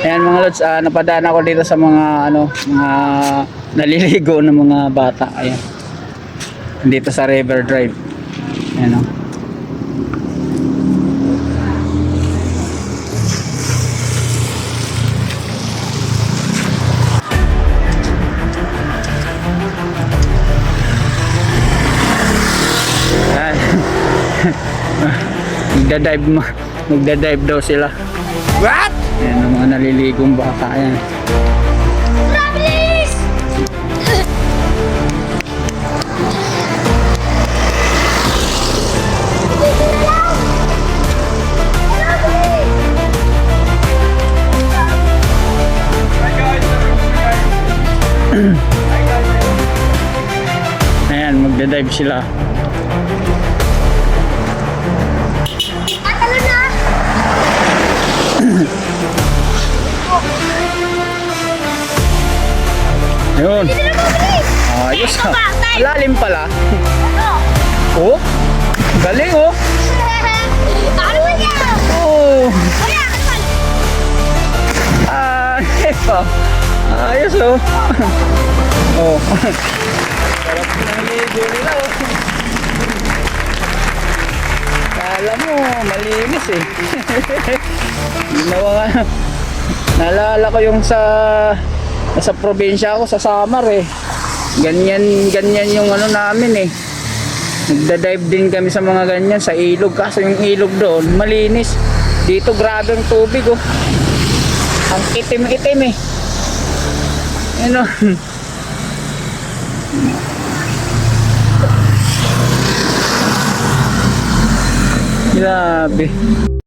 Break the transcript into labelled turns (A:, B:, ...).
A: Ayan mga lods, ah, napadaan ako dito sa mga ano, mga naliligo ng mga bata. Ayan. Dito sa River Drive. Ayan oh. Ayan. Magda-dive mo. Magda-dive daw sila.
B: What?
A: Ayan ang mga naliligong bata. Ayan.
B: Please!
A: Ayan, magda-dive sila.
B: Na! Na mabilis!
A: Ayos?
B: Tay!
A: Lalim pala.
B: Ano?
A: Oh, galing oh.
B: Ano ba niya?
A: Oh,
B: ano
A: ah, eto. Ayos oh. oh. Sarap ng ligo nila oh. Kala mo, malinis eh. Ginawa nga. Naalala ko yung sa sa probinsya ako sa Samar eh. Ganyan ganyan yung ano namin eh. Nagda-dive din kami sa mga ganyan sa ilog kaso yung ilog doon malinis. Dito grabe ang tubig oh. Ang itim-itim eh. Ano? Grabe.